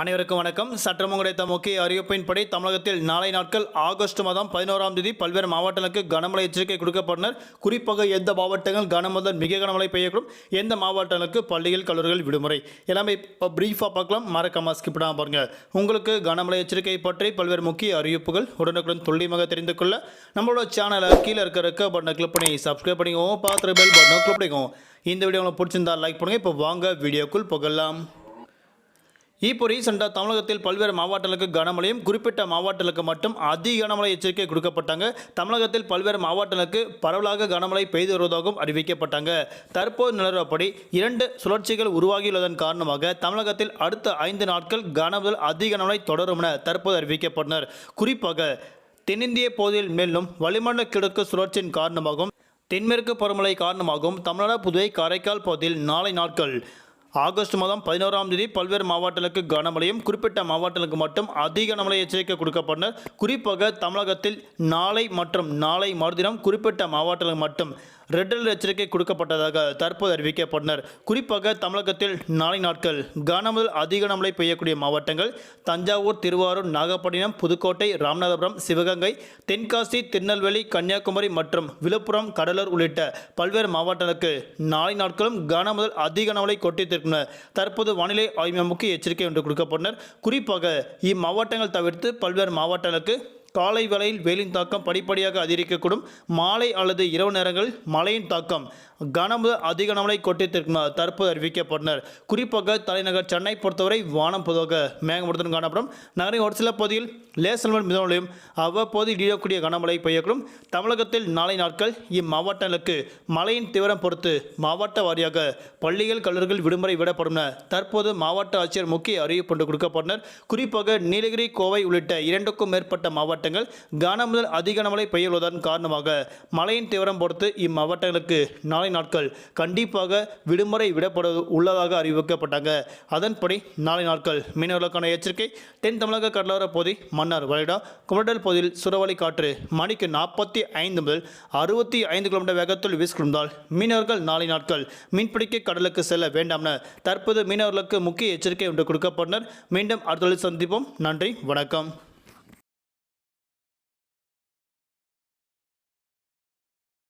அனைவருக்கும் வணக்கம். சற்றம் கிடைத்த முக்கிய அறிவிப்பின்படி தமிழகத்தில் நாளை நாட்கள் ஆகஸ்ட் மாதம் பதினோராம் தேதி பல்வேறு மாவட்டங்களுக்கு கனமழை எச்சரிக்கை கொடுக்கப்பட்டனர். குறிப்பாக எந்த மாவட்டங்கள் கனமுதல் மிக கனமழை பெய்யக்கூடும். எந்த மாவட்டங்களுக்கு பள்ளிகள் கல்லூரிகள் விடுமுறை. எல்லாமே இப்போ பிரீஃபாக பார்க்கலாம். மறக்காம ஸ்கிப் பண்ணாம பாருங்க. உங்களுக்கு கனமழை எச்சரிக்கை பற்றி பல்வேறு முக்கிய அறிவிப்புகள் உடனுக்குடன் துல்லியமாக தெரிந்து கொள்ள நம்மளோட சேனலை கீழே இருக்க இருக்க பட்டனை கிளிக் பண்ணி சப்ஸ்கிரைப் பண்ணிக்கோங்க பார்த்துட்டு பெல் பட்டனை கிளிக் பண்ணிக்கோங்க இந்த வீடியோ உங்களுக்கு பிடிச்சிருந்தா லைக் பண்ணுங்கள் இப்போ வாங்க வீடியோக்குள் புகழலாம் இப்போ ரீசெண்டாக தமிழகத்தில் பல்வேறு மாவட்டங்களுக்கு கனமழையும் குறிப்பிட்ட மாவட்டங்களுக்கு மட்டும் அதி கனமழை எச்சரிக்கை கொடுக்கப்பட்டாங்க. தமிழகத்தில் பல்வேறு மாவட்டங்களுக்கு பரவலாக கனமழை பெய்து வருவதாகவும் அறிவிக்கப்பட்டாங்க. தற்போது நிலவரப்படி இரண்டு சுழற்சிகள் உருவாகியுள்ளதன் காரணமாக தமிழகத்தில் அடுத்த ஐந்து நாட்கள் கனமுதல் அதி கனமழை தொடரும் என தற்போது அறிவிக்கப்பட்டனர். குறிப்பாக தென்னிந்திய பகுதியில் மேலும் வளிமண்டல கிழக்கு சுழற்சியின் காரணமாகவும் தென்மேற்கு பருவமழை காரணமாகவும் தமிழ்நாடு புதுவை காரைக்கால் பகுதியில் நாளை நாட்கள் ஆகஸ்ட் மாதம் பதினோராம் தேதி பல்வேறு மாவட்டங்களுக்கு கனமழையும் குறிப்பிட்ட மாவட்டங்களுக்கு மட்டும் அதிக கனமழை எச்சரிக்கை கொடுக்கப்பட்டனர் குறிப்பாக தமிழகத்தில் நாளை மற்றும் நாளை மறுதினம் குறிப்பிட்ட மாவட்டங்களுக்கு மட்டும் ரெட் அலர்ட் எச்சரிக்கை கொடுக்கப்பட்டதாக தற்போது அறிவிக்கப்பட்டனர். குறிப்பாக தமிழகத்தில் நாளை நாட்கள் கனமுதல் அதிக கனமழை பெய்யக்கூடிய மாவட்டங்கள் தஞ்சாவூர் திருவாரூர் நாகப்பட்டினம் புதுக்கோட்டை ராமநாதபுரம் சிவகங்கை தென்காசி திருநெல்வேலி கன்னியாகுமரி மற்றும் விழுப்புரம் கடலூர் உள்ளிட்ட பல்வேறு மாவட்டங்களுக்கு நாளை நாட்களும் கனமுதல் அதிக கனமழை கொட்டித்திருக்கின்றன. தற்போது வானிலை ஆய்வு முக்கிய எச்சரிக்கை ஒன்று கொடுக்கப்பட்டனர். குறிப்பாக இம்மாவட்டங்கள் தவிர்த்து பல்வேறு மாவட்டங்களுக்கு காலை வேளையில் வெயிலின் தாக்கம் படிப்படியாக அதிகரிக்கக்கூடும். மாலை அல்லது இரவு நேரங்களில் மழையின் தாக்கம் கனமுதல் அதிக கனமழை கொட்டித்திருக்கும் தற்போது அறிவிக்கப்பட்டனர். குறிப்பாக தலைநகர் சென்னை பொறுத்தவரை வானம் பொதுவாக மேகமூட்டத்துடன் காணப்படும். நகரின் ஒரு சில பகுதியில் லேசல்வன் மிதமலையும் அவ்வப்போது இடியக்கூடிய கனமழை பெய்யக்கூடும். தமிழகத்தில் நாளை நாட்கள் இம்மாவட்டங்களுக்கு மழையின் தீவிரம் பொறுத்து மாவட்ட வாரியாக பள்ளிகள் கல்லூரிகள் விடுமுறை விடப்படும் என தற்போது மாவட்ட ஆட்சியர் முக்கிய அறிவிப்பு ஒன்று கொடுக்கப்பட்டனர். குறிப்பாக நீலகிரி கோவை உள்ளிட்ட இரண்டுக்கும் மேற்பட்ட மாவட்ட மாவட்டங்கள் கனமுதல் அதிக மழை பெய்யுவதன் காரணமாக மழையின் தீவிரம் பொறுத்து இம்மாவட்டங்களுக்கு நாளை நாட்கள் கண்டிப்பாக விடுமுறை விடப்பட உள்ளதாக அறிவிக்கப்பட்டாங்க. அதன்படி நாளை நாட்கள் மீனவர்களுக்கான எச்சரிக்கை. தென் தமிழக கடலோர பகுதி மன்னார் வளைடா குமரடல் பகுதியில் சுறவழி காற்று மணிக்கு நாற்பத்தி ஐந்து முதல் அறுபத்தி ஐந்து கிலோமீட்டர் வேகத்தில் வீசிக்கொண்டால் மீனவர்கள் நாளை நாட்கள் மீன்பிடிக்க கடலுக்கு செல்ல வேண்டாம் என தற்போது மீனவர்களுக்கு முக்கிய எச்சரிக்கை ஒன்று கொடுக்கப்பட்டனர். மீண்டும் அடுத்த சந்திப்போம். நன்றி வணக்கம்.